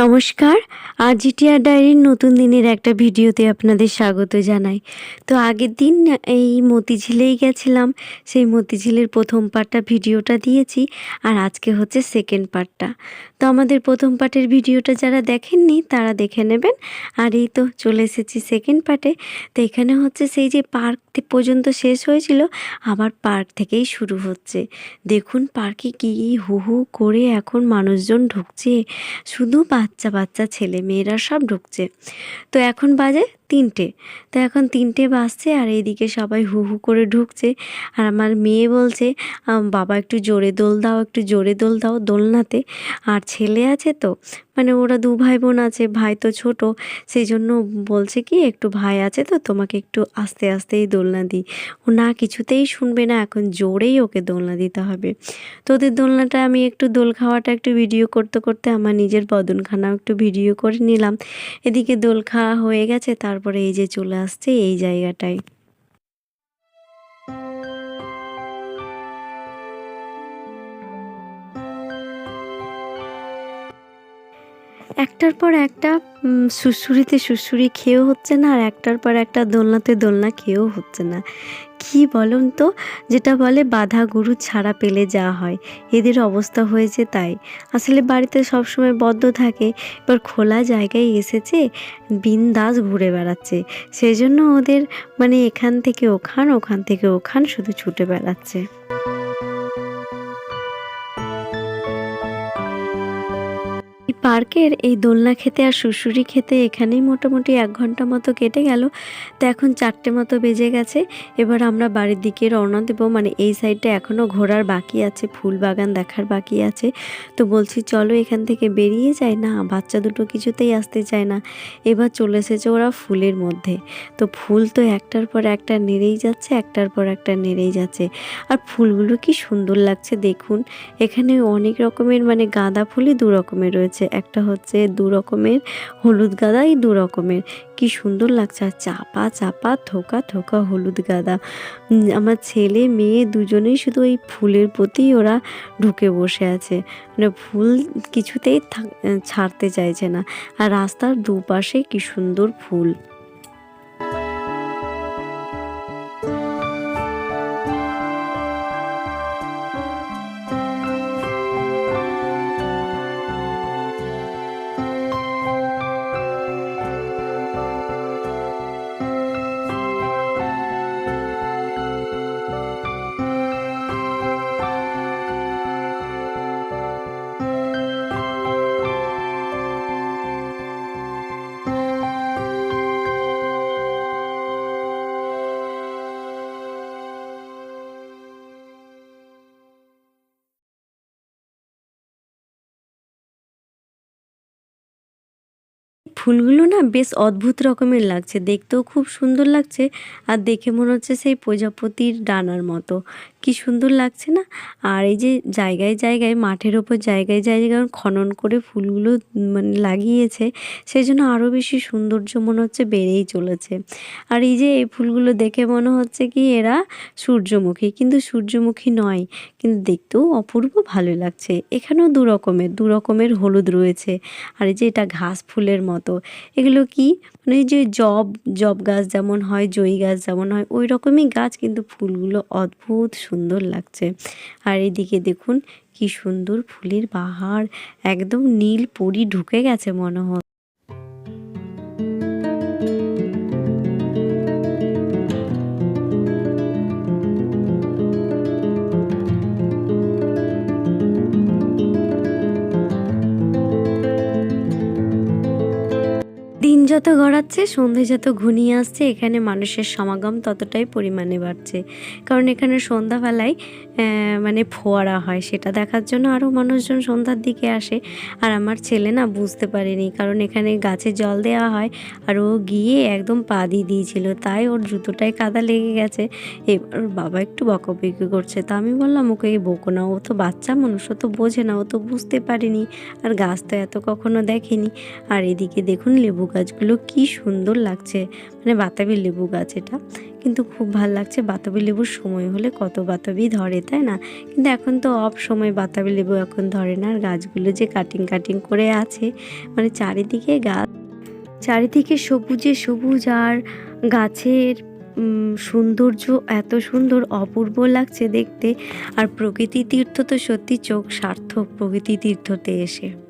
নমস্কার। আর জিটিআর ডায়েরির নতুন দিনের একটা ভিডিওতে আপনাদের স্বাগত জানাই। তো আগের দিন এই মতিঝিলেই গেছিলাম। সেই মতিঝিলের প্রথম পার্টটা ভিডিওটা দিয়েছি। আর আজকে হচ্ছে সেকেন্ড পার্টটা। তো আমাদের প্রথম পার্টের ভিডিওটা যারা দেখেননি, তারা দেখে নেবেন। আর এই তো চলে এসেছি সেকেন্ড পার্টে। তো এখানে হচ্ছে সেই যে পার্ক পর্যন্ত শেষ হয়েছিল, আবার পার্ক থেকেই শুরু হচ্ছে। দেখুন পার্কে কী হু হু করে এখন মানুষজন ঢুকছে, শুধু বাচ্চা বাচ্চা ছেলে মেয়েরা সব ঢুকছে। তো এখন বাজে তিনটে। তো এখন তিনটে বাজছে আর এইদিকে সবাই হু হু করে ঢুকছে। আর আমার মেয়ে বলছে বাবা একটু জোরে দোল দাও, একটু জোরে দোল দাও দোলনাতে। আর ছেলে আছে তো মানে ওরা দু ভাই বোন আছে, ভাই তো ছোট সেই জন্য বলছে কি, একটু ভাই আছে তো, তোমাকে একটু আস্তে আস্তেই দোলনা দিই। ও না কিছুতেই শুনবে না, এখন জোরেই ওকে দোলনা দিতে হবে। তো ওদের দোলনাটা আমি একটু দোল খাওয়াটা একটু ভিডিও করতে করতে আমার নিজের বদনখানাও একটু ভিডিও করে নিলাম। এদিকে দোল খাওয়া হয়ে গেছে তারপরে এই যে চলে আসছে এই জায়গাটায়। একটার পর একটা সুড়সুড়িতে সুড়সুড়ি খেয়েও হচ্ছে না, আর একটার পর একটা দোলনাতে দোলনা খেয়েও হচ্ছে না। কি বলুন তো, যেটা বলে বাধা গুরু ছাড়া পেলে যা হয়, এদের অবস্থা হয়েছে তাই। আসলে বাড়িতে সবসময় বদ্ধ থাকে, এবার খোলা জায়গায় এসেছে, বিন্দাস ঘুরে বেড়াচ্ছে। সেই জন্য ওদের মানে এখান থেকে ওখান ওখান থেকে ওখান শুধু ছুটে বেড়াচ্ছে। পার্কের এই দোলনা খেতে আর শুশুরি খেতে এখানেই মোটামুটি এক ঘণ্টা মতো কেটে গেল। তো এখন চারটে মতো বেজে গেছে। এবার আমরা বাড়ির দিকে রওনা দেবো। মানে এই সাইডটা এখনও ঘোরার বাকি আছে, ফুল বাগান দেখার বাকি আছে। তো বলছি, চলো এখান থেকে বেরিয়ে যায় না, বাচ্চা দুটো কিছুতেই আসতে চায় না। এবার চলে এসেছে ওরা ফুলের মধ্যে। তো ফুল তো একটার পর একটা নেড়েই যাচ্ছে, একটার পর একটা নেড়েই যাচ্ছে। আর ফুলগুলো কি সুন্দর লাগছে, দেখুন। এখানে অনেক রকমের মানে গাঁদা ফুলই দু রকমের রয়েছে। একটা হচ্ছে দু রকমের হলুদ গাদাই দু রকমের। কি সুন্দর লাগছে। আর চাপা চাপা, থোকা থোকা হলুদ গাদা। আমার ছেলে, মেয়ে দুজনেই শুধু ওই ফুলের প্রতি ওরা ঢুকে বসে আছে। মানে ফুল কিছুতেই ছাড়তে চাইছে না। আর রাস্তার দুপাশে কি সুন্দর ফুল। ফুলগুলো না বেশ অদ্ভুত রকমের লাগছে। দেখতেও খুব সুন্দর লাগছে আর দেখে মনে হচ্ছে সেই প্রজাপতির ডানার মতো। কি সুন্দর লাগছে না? আর এই যে জায়গায় জায়গায়, মাঠের ওপর জায়গায় জায়গায় খনন করে ফুলগুলো মানে লাগিয়েছে সেই জন্য আরও বেশি সৌন্দর্য মনে হচ্ছে বেড়েই চলেছে। আর এই যে এই ফুলগুলো দেখে মনে হচ্ছে কি এরা সূর্যমুখী, কিন্তু সূর্যমুখী নয়, কিন্তু দেখতেও অপূর্ব ভালো লাগছে। এখানেও দু রকমের দু রকমের হলুদ রয়েছে। আর এই যে এটা ঘাস ফুলের মতো। এগুলো কি? মানে যে জব জব গাছ যেমন হয় জয়ী গাছ যেমন হয়, ওই রকমই গাছ কিন্তু ফুলগুলো অদ্ভুত সুন্দর লাগছে। আর এদিকে দেখুন কি সুন্দর ফুলের বাহার, একদম নীল পরি ঢুকে গেছে মনে হয় যত গড়াচ্ছে, সন্ধে যত ঘনিয়ে আসছে, এখানে মানুষের সমাগম ততটাই পরিমাণে বাড়ছে। কারণ এখানে সন্ধ্যাবেলায় মানে ফোয়ারা হয়, সেটা দেখার জন্য আরও মানুষজন সন্ধ্যার দিকে আসে। আর আমার ছেলে না বুঝতে পারেনি, কারণ এখানে গাছে জল দেওয়া হয়, আর ও গিয়ে একদম পা দিয়ে দিয়েছিল, তাই ওর জুতোটায় কাদা লেগে গেছে। এবার ওর বাবা একটু বকবকি করছে, তা আমি বললাম, ওকে এই বকো না, ও তো বাচ্চা মানুষ, ও তো বোঝে না, ও তো বুঝতে পারেনি। আর গাছ তো এত কখনো দেখেনি। আর এদিকে দেখুন লেবু গাছগুলো কি সুন্দর লাগছে। মানে বাতাবি লেবু গাছ এটা। কিন্তু খুব ভালো লাগছে বাতাবি লেবুর সময় হলে কত বাতাবি ধরে, তাই না? কিন্তু এখন তো অফ সময় বাতাবি লেবু এখন ধরে না। আর গাছগুলো যে কাটিং কাটিং করে আছে মানে চারিদিকে গাছ চারিদিকে সবুজে সবুজ আর গাছের সৌন্দর্য এত সুন্দর, অপূর্ব লাগছে দেখতে। আর প্রকৃতি তীর্থ তো সত্যি চোখ সার্থক প্রকৃতি তীর্থতে এসে।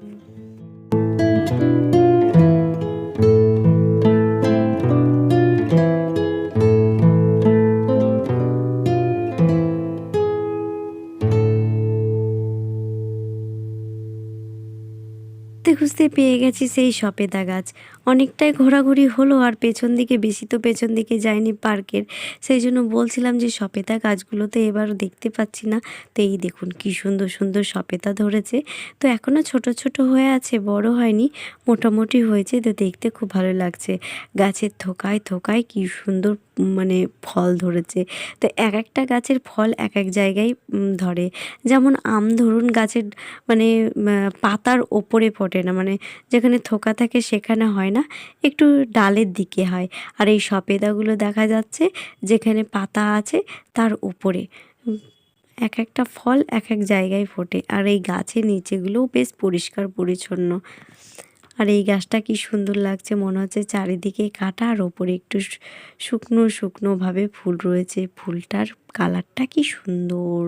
খুঁজতে পেয়ে গেছি সেই সপেদা গাছ। অনেকটাই ঘোরাঘুরি হলো আর পেছন দিকে বেশি তো পেছন দিকে যায়নি পার্কের। সেই জন্য বলছিলাম যে সপেতা গাছগুলোতে এবার দেখতে পাচ্ছি না। তো এই দেখুন কি সুন্দর সুন্দর সপেতা ধরেছে। তো এখনও ছোট ছোট হয়ে আছে, বড় হয়নি, মোটামুটি হয়েছে। তো দেখতে খুব ভালো লাগছে। গাছের থোকায় থোকায় কি সুন্দর মানে ফল ধরেছে। তো এক একটা গাছের ফল এক এক জায়গায় ধরে। যেমন আম ধরুন গাছের মানে পাতার ওপরে ফোটে না মানে যেখানে থোকা থাকে সেখানে হয় না, একটু ডালের দিকে হয়। আর এই সপেদাগুলো দেখা যাচ্ছে যেখানে পাতা আছে তার উপরে। এক একটা ফল এক এক জায়গায় ফোটে। আর এই গাছের নিচেগুলোও বেশ পরিষ্কার, পরিচ্ছন্ন। আর এই গাছটা কি সুন্দর লাগছে, মনে হচ্ছে চারিদিকে কাটা আর ওপরে একটু শুকনো, শুকনোভাবে ফুল রয়েছে। ফুলটার কালারটা কি সুন্দর।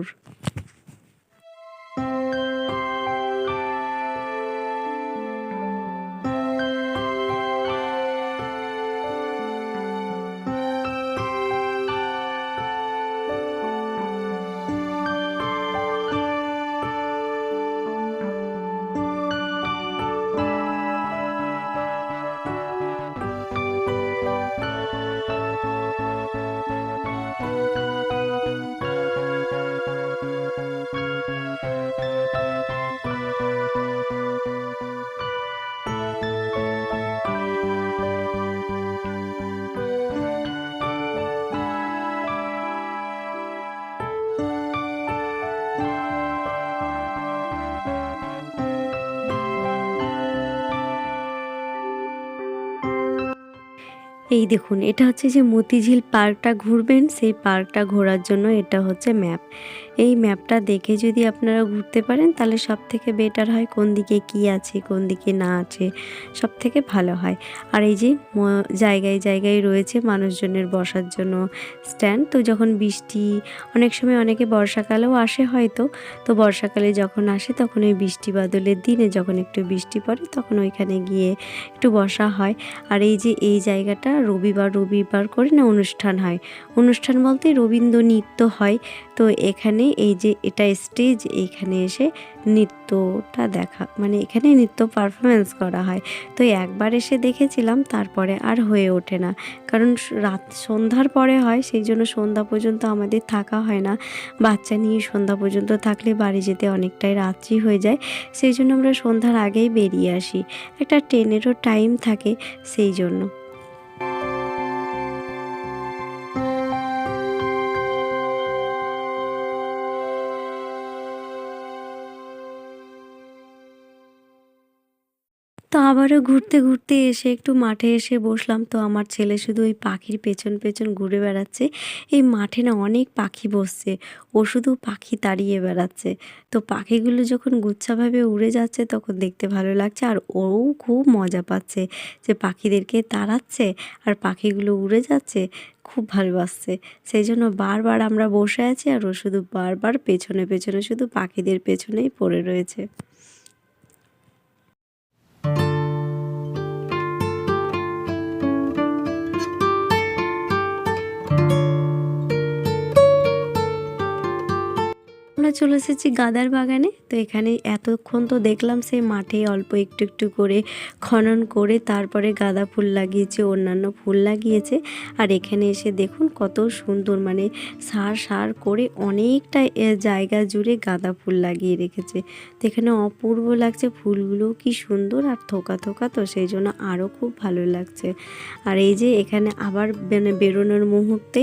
এই দেখুন, এটা হচ্ছে যে মতিঝিল পার্কটা ঘুরবেন, সেই পার্কটা ঘোরার জন্য এটা হচ্ছে ম্যাপ। এই ম্যাপটা দেখে যদি আপনারা ঘুরতে পারেন, তাহলে সব থেকে বেটার হয় কোন দিকে কি আছে, কোন দিকে না আছে সব থেকে ভালো হয়। আর এই যে জায়গায় জায়গায় রয়েছে মানুষজনের বসার জন্য স্ট্যান্ড তো যখন বৃষ্টি, অনেক সময় অনেকে বর্ষাকালেও আসে হয়তো, তো বর্ষাকালে যখন আসে তখন ওই বৃষ্টি বাদলের দিনে যখন একটু বৃষ্টি পড়ে, তখন ওইখানে গিয়ে একটু বসা হয়। আর এই যে এই জায়গাটা রবিবার রবিবার করে না অনুষ্ঠান হয়। অনুষ্ঠান বলতে রবীন্দ্র নৃত্য হয়, তো এখানে এই যে এটা স্টেজ এইখানে এসে নৃত্যটা দেখা মানে এখানে নৃত্য পারফরমেন্স করা হয়। তো একবার এসে দেখেছিলাম, তারপরে আর হয়ে ওঠে না। কারণ রাত, সন্ধ্যার পরে হয়, সেই জন্য সন্ধ্যা পর্যন্ত আমাদের থাকা হয় না। বাচ্চা নিয়ে সন্ধ্যা পর্যন্ত থাকলে বাড়ি যেতে অনেকটাই রাত্রি হয়ে যায়। সেই জন্য আমরা সন্ধ্যার আগেই বেরিয়ে আসি। একটা ট্রেনেরও টাইম থাকে, সেই জন্য। তো আবারও ঘুরতে ঘুরতে এসে একটু মাঠে এসে বসলাম। তো আমার ছেলে শুধু ওই পাখির পেছন পেছন ঘুরে বেড়াচ্ছে। এই মাঠে না অনেক পাখি বসছে। ও শুধু পাখি তাড়িয়ে বেড়াচ্ছে। তো পাখিগুলো যখন গুচ্ছাভাবে উড়ে যাচ্ছে তখন দেখতে ভালো লাগছে। আর ও খুব মজা পাচ্ছে যে পাখিদেরকে তাড়াচ্ছে আর পাখিগুলো উড়ে যাচ্ছে, খুব ভালোবাসছে সেই জন্য বারবার আমরা বসে আছি আর ও শুধু বারবার পেছনে পেছনে শুধু পাখিদের পেছনেই পড়ে রয়েছে। আমরা চলে এসেছি গাদার বাগানে। তো এখানে এতক্ষণ তো দেখলাম সেই মাঠে অল্প একটু একটু করে খনন করে তারপরে গাঁদা ফুল লাগিয়েছে, অন্যান্য ফুল লাগিয়েছে। আর এখানে এসে দেখুন কত সুন্দর মানে সার সার করে অনেকটা জায়গা জুড়ে গাঁদা ফুল লাগিয়ে রেখেছে। তো এখানে অপূর্ব লাগছে ফুলগুলো, কি সুন্দর আর থোকা থোকা তো, সেই জন্য আরও খুব ভালো লাগছে। আর এই যে এখানে আবার মানে বেরোনোর মুহূর্তে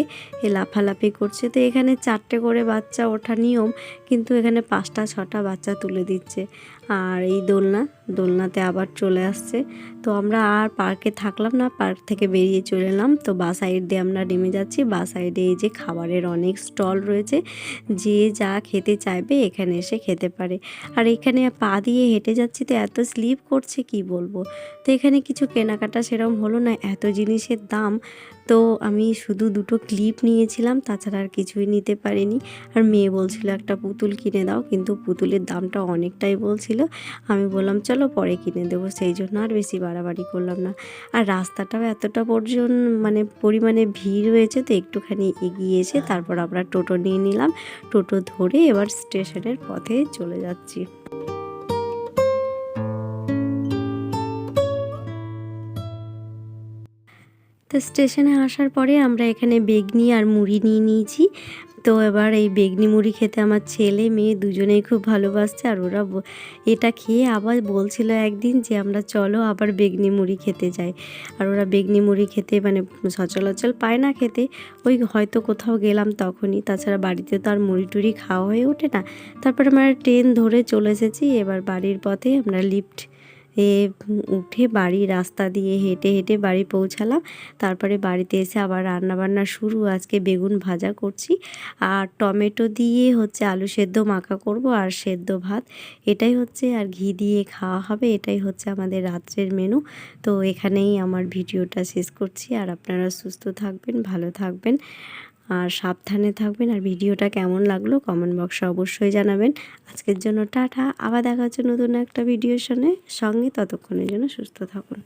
লাফালাফি করছে। তো এখানে চারটে করে বাচ্চা ওঠা নিয়ম কিন্তু এখানে পাঁচটা, ছটা বাচ্চা তুলে দিচ্ছে। আর এই দোলনা, দোলনাতে আবার চলে আসছে। তো আমরা আর পার্কে থাকলাম না, পার্ক থেকে বেরিয়ে চলে এলাম। তো বা সাইড দিয়ে আমরা নেমে যাচ্ছি। বা সাইডে এই যে খাবারের অনেক স্টল রয়েছে। যে যা খেতে চাইবে এখানে এসে খেতে পারে। আর এখানে পা দিয়ে হেঁটে যাচ্ছি তো এত স্লিপ করছে, কি বলব? তো এখানে কিছু কেনাকাটা সেরকম হলো না। এত জিনিসের দাম তো আমি শুধু দুটো ক্লিপ নিয়েছিলাম, তাছাড়া আর কিছুই নিতে পারিনি। আর মেয়ে বলছিল, একটা পুতুল কিনে দাও। কিন্তু পুতুলের দামটা অনেকটাই বলছিল। আমি বললাম, চলো পরে কিনে দেবো। সেই জন্য আর বেশি বাড়াবাড়ি করলাম না। আর রাস্তাটাও এতটা পর্যন্ত মানে পরিমাণে ভিড় হয়েছে তো একটুখানি এগিয়ে এসে তারপর আমরা টোটো নিয়ে নিলাম। টোটো ধরে এবার স্টেশনের পথে চলে যাচ্ছি। তো স্টেশনে আসার পরে আমরা এখানে বেগনি আর মুড়ি নিয়ে নিয়েছি। তো এবার এই বেগনি মুড়ি খেতে আমার ছেলে মেয়ে দুজনেই খুব ভালোবাসছে আর ওরা এটা খেয়ে আবার বলছিল একদিন যে আমরা চলো আবার বেগনি মুড়ি খেতে যাই। আর ওরা বেগনি মুড়ি খেতে মানে সচলাচল পায় না খেতে। ওই হয়তো কোথাও গেলাম তখনই। তাছাড়া বাড়িতে তো আর মুড়ি টুড়ি খাওয়া হয়ে ওঠে না। তারপরে আমরা ট্রেন ধরে চলে এসেছি। এবার বাড়ির পথে আমরা লিফট উঠে বাড়ি রাস্তা দিয়ে হেঁটে হেঁটে বাড়ি পৌঁছালাম। তারপরে বাড়িতে এসে আবার রান্না বান্না শুরু। আজকে বেগুন ভাজা করছি। আর টমেটো দিয়ে হচ্ছে আলু সেদ্ধ মাখা করব আর সেদ্ধ ভাত। এটাই হচ্ছে আর ঘি দিয়ে খাওয়া হবে। এটাই হচ্ছে আমাদের রাত্রের মেনু। তো এখানেই আমার ভিডিওটা শেষ করছি। আর আপনারা সুস্থ থাকবেন, ভালো থাকবেন। আর সাবধানে থাকবেন। আর ভিডিওটা কেমন লাগল কমেন্ট বক্সে অবশ্যই জানাবেন। আজকের জন্য টাটা। আবার দেখা হচ্ছে নতুন একটা ভিডিওর সঙ্গে। সঙ্গে ততক্ষণের জন্য সুস্থ থাকুন।